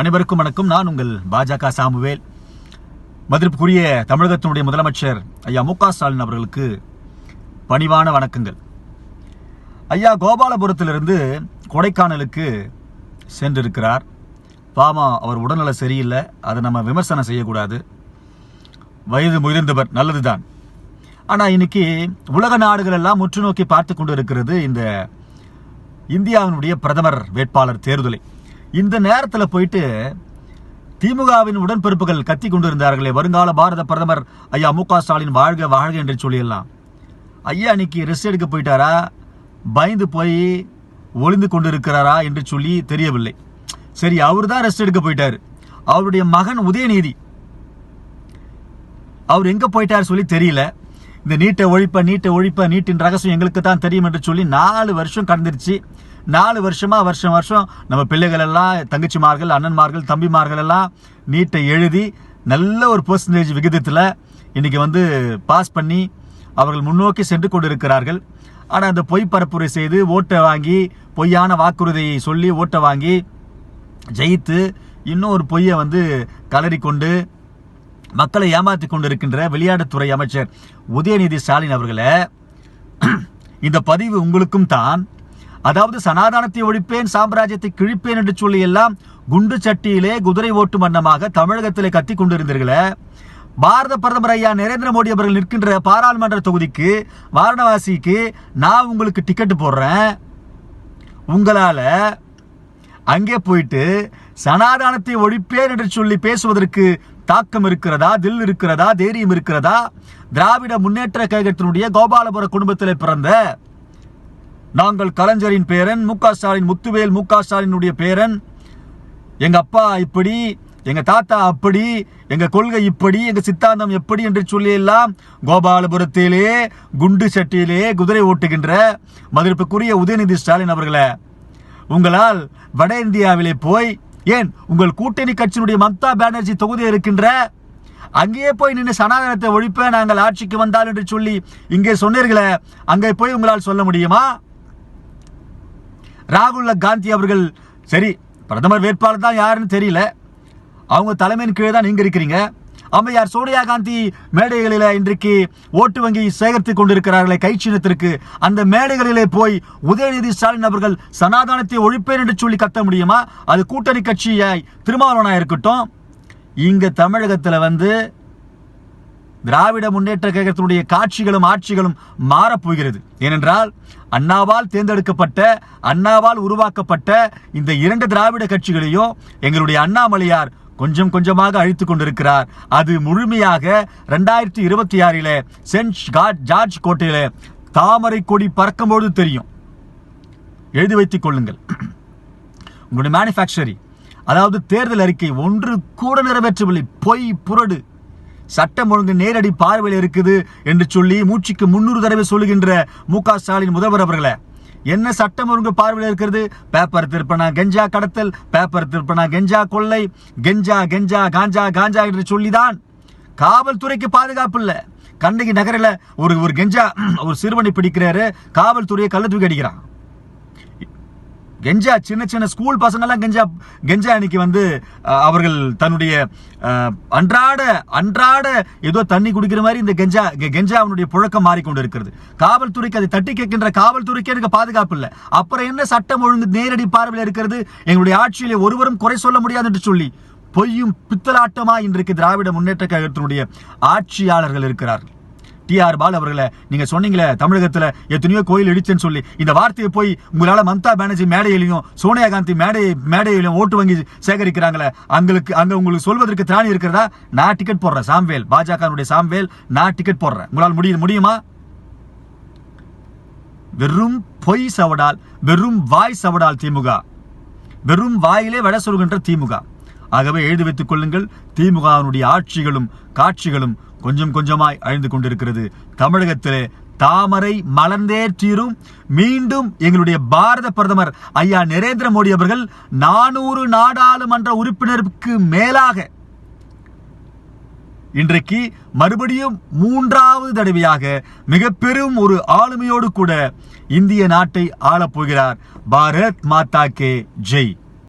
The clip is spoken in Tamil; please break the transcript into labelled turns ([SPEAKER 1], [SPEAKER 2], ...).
[SPEAKER 1] அனைவருக்கும் வணக்கம். நான் உங்கள் பாஜக சாமுவேல். மதிப்புக்குரிய தமிழகத்தினுடைய முதலமைச்சர் ஐயா மு க ஸ்டாலின் அவர்களுக்கு பணிவான வணக்கங்கள். ஐயா கோபாலபுரத்திலிருந்து கொடைக்கானலுக்கு சென்றிருக்கிறார். பாமா அவர் உடல்நல சரியில்லை. அதை நம்ம விமர்சனம் செய்யக்கூடாது. வயது முயர்ந்தவர் நல்லதுதான். ஆனால் இன்னைக்கு உலக நாடுகள் எல்லாம் உற்று நோக்கி பார்த்து கொண்டு இருக்கிறது இந்த இந்தியாவினுடைய பிரதமர் வேட்பாளர் தேர்தலை. இந்த நேரத்தில் போயிட்டு திமுகவின் உடன்பிறப்புகள் கத்தி கொண்டிருந்தார்களே. வருங்கால பாரத பிரதமர் ஐயா மு க ஸ்டாலின் வாழ்க வாழ்க என்று சொல்லிடலாம் ஐயா இன்னைக்கு ரெஸ்ட் எடுக்க போயிட்டாரா? பயந்து போய் ஒளிந்து கொண்டிருக்கிறாரா என்று சொல்லி தெரியவில்லை. சரி அவர் தான் ரெஸ்ட் எடுக்க போயிட்டார். அவருடைய மகன் உதயநிதி. அவர் எங்கே போயிட்டார் சொல்லி தெரியல. இந்த நீட்டை ஒழிப்ப நீட்டை ஒழிப்ப நீட்டின் ரகசியம் எங்களுக்கு தான் தெரியும் என்று சொல்லி நாலு வருஷம் கடந்துருச்சு. நாலு வருஷமாக வருஷம் வருஷம் நம்ம பிள்ளைகள் எல்லாம் தங்கச்சிமார்கள் அண்ணன்மார்கள் தம்பிமார்கள் எல்லாம் நீட்டை எழுதி நல்ல ஒரு பர்சன்டேஜ் விகிதத்தில் இன்னைக்கு வந்து பாஸ் பண்ணி அவர்கள் முன்னோக்கி சென்று கொண்டிருக்கிறார்கள். ஆனால் அந்த பொய் பரப்புரை செய்து ஓட்டை வாங்கி பொய்யான வாக்குறுதியை சொல்லி ஓட்டை வாங்கி ஜெயித்து இன்னும் ஒரு பொய்யை வந்து கலரி கொண்டு மக்களை ஏமாற்றி கொண்டிருக்கின்ற விளையாட்டுத்துறை அமைச்சர் உதயநிதி ஸ்டாலின் அவர்களை இந்த பதிவு உங்களுக்கும் தான். அதாவது சனாதானத்தை ஒழிப்பேன் சாம்ராஜ்யத்தை கிழிப்பேன் என்று சொல்லி எல்லாம் குண்டு சட்டியிலே குதிரை ஓட்டு மன்னமாக தமிழகத்திலே கத்தி கொண்டிருந்தீர்களே. பாரத பிரதமர் ஐயா நரேந்திர மோடி அவர்கள் நிற்கின்ற பாராளுமன்ற தொகுதிக்கு வாரணவாசிக்கு நான் உங்களுக்கு டிக்கெட் போடுறேன். உங்களால் அங்கே போயிட்டு சனாதானத்தை ஒழிப்பேன் என்று சொல்லி பேசுவதற்கு தாக்கம் இருக்கிறதா தில் இருக்கிறதா தைரியம் இருக்கிறதா? திராவிட முன்னேற்ற கழகத்தினுடைய கோபாலபுர குடும்பத்தில் பிறந்த நாங்கள் கலைஞரின் பேரன் மு க ஸ்டாலின் முத்துவேல் மு க ஸ்டாலினுடைய பேரன். எங்க அப்பா இப்படி எங்க தாத்தா அப்படி எங்க கொள்கை இப்படி எங்க சித்தாந்தம் எப்படி என்று சொல்லியெல்லாம் கோபாலபுரத்திலே குண்டு சட்டியிலே குதிரை ஓட்டுகின்ற மதிப்புக்குரிய உதயநிதி ஸ்டாலின் அவர்களை உங்களால் வட இந்தியாவிலே போய் ஏன் உங்கள் கூட்டணி கட்சியினுடைய மம்தா பானர்ஜி தொகுதி இருக்கின்ற அங்கேயே போய் நின்று சனாதனத்தை ஒழிப்ப நாங்கள் ஆட்சிக்கு வந்தால் என்று சொல்லி இங்கே சொன்னீர்களே அங்கே போய் உங்களால் சொல்ல முடியுமா? ராகுல் காந்தி அவர்கள் சரி பிரதமர் வேட்பாளர் தான் யாருன்னு தெரியல. அவங்க தலைமையின் கீழே தான் நீங்க இருக்கிறீங்க. அம்மையார் சோனியா காந்தி மேடைகளில் இன்றைக்கு ஓட்டு வங்கி சேகரித்துக் கொண்டிருக்கிறார்களே கை சின்னத்திற்கு. அந்த மேடைகளிலே போய் உதயநிதி ஸ்டாலின் அவர்கள் சனாதானத்தை ஒழிப்பேன் என்று சொல்லி கத்த முடியுமா? அது கூட்டணி கட்சியாய் திருமாவளவனாக இருக்கட்டும். இங்கே தமிழகத்தில் வந்து திராவிட முன்னேற்ற கழகத்தினுடைய காட்சிகளும் ஆட்சிகளும் மாறப்போகிறது ஏனென்றால் அண்ணாவால் தேர்ந்தெடுக்கப்பட்ட அண்ணாவால் உருவாக்கப்பட்ட இந்த இரண்டு திராவிட கட்சிகளையும் எங்களுடைய அண்ணாமலையார் கொஞ்சம் கொஞ்சமாக அழித்து கொண்டிருக்கிறார். அது முழுமையாக ரெண்டாயிரத்தி இருபத்தி ஆறில் சென்ட் ஜார்ஜ் ஜார்ஜ் கோட்டையில தாமரை கொடி பறக்கும்போது தெரியும். எழுதி வைத்துக் கொள்ளுங்கள். உங்களுடைய மேனுஃபேக்சரி அதாவது தேர்தல் அறிக்கை ஒன்று கூட நிறைவேற்றவில்லை. பொய் புரடு. சட்டம் ஒழுங்கு நேரடி பார்வையில் இருக்குது என்று சொல்லி மூச்சுக்கு முன்னூறு தடவை சொல்லுகின்ற மு க ஸ்டாலின் முதல்வர் அவர்களே என்ன சட்டம் ஒழுங்கு பார்வையில் இருக்கிறது? பேப்பர் திருப்பனா கெஞ்சா கடத்தல் பேப்பர் திருப்பனா கெஞ்சா கொள்ளை கெஞ்சா கெஞ்சா காஞ்சா காஞ்சா என்று சொல்லிதான். காவல்துறைக்கு பாதுகாப்பு இல்லை. கண்ணகி நகரில் ஒரு ஒரு கெஞ்சா ஒரு சிறுவனை பிடிக்கிறாரு. காவல்துறையை கள்ள தூக்கி அடிக்கிறான். கெஞ்சா சின்ன சின்ன ஸ்கூல் பசங்கெல்லாம் கெஞ்சா கெஞ்சா அன்னைக்கு வந்து அவர்கள் தன்னுடைய அன்றாட அன்றாட ஏதோ தண்ணி குடிக்கிற மாதிரி இந்த கெஞ்சா கெ- கெஞ்சா அவனுடைய புழக்கம் மாறிக்கொண்டு இருக்கிறது காவல்துறைக்கு அதை தட்டி கேட்கின்ற காவல்துறைக்கு எனக்கு பாதுகாப்பு இல்லை. அப்புறம் என்ன சட்டம் ஒழுங்கு நேரடி பார்வையில் இருக்கிறது? எங்களுடைய ஆட்சியிலே ஒருவரும் குறை சொல்ல முடியாது என்று சொல்லி பொய்யும் பித்தலாட்டமா இன்றைக்கு திராவிட முன்னேற்ற கழகத்தினுடைய ஆட்சியாளர்கள் இருக்கிறார்கள். டிஆர் பால் அவர்களை நீங்க சொன்னீங்களே தமிழகத்துல எத்தனையோ கோயில் இடிச்சுன்னு சொல்லி. இந்த வார்த்தையை போய் உங்களால மம்தா பானர்ஜி மேடையிலையும் சோனியா காந்தி மேடை மேடையிலையும் ஓட்டு வங்கி சேகரிக்கிறாங்களே அங்களுக்கு அங்க உங்களுக்கு சொல்வதற்கு திராணி இருக்கிறதா? நான் டிக்கெட் போடுறேன் சாம்வேல். பாஜகனுடைய சாம்வேல் நான் டிக்கெட் போடுறேன். உங்களால் முடிய முடியுமா? வெறும் பொய் சவடால் வெறும் வாய் சவடால் திமுக. வெறும் வாயிலே வட சொல்கின்ற திமுக. ஆகவே எழுதி வைத்துக் கொள்ளுங்கள் திமுகவினுடைய ஆட்சிகளும் காட்சிகளும் கொஞ்சம் கொஞ்சமாய் அழிந்து கொண்டிருக்கிறது. தமிழகத்திலே தாமரை மலர்ந்தே தீரும். மீண்டும் எங்களுடைய பாரத பிரதமர் ஐயா நரேந்திர மோடி அவர்கள் நானூறு நாடாளுமன்ற உறுப்பினருக்கு மேலாக இன்றைக்கு மறுபடியும் மூன்றாவது தடவையாக மிக பெரும் ஒரு ஆளுமையோடு கூட இந்திய நாட்டை ஆளப் போகிறார். பாரத் மாதா கே ஜெய்.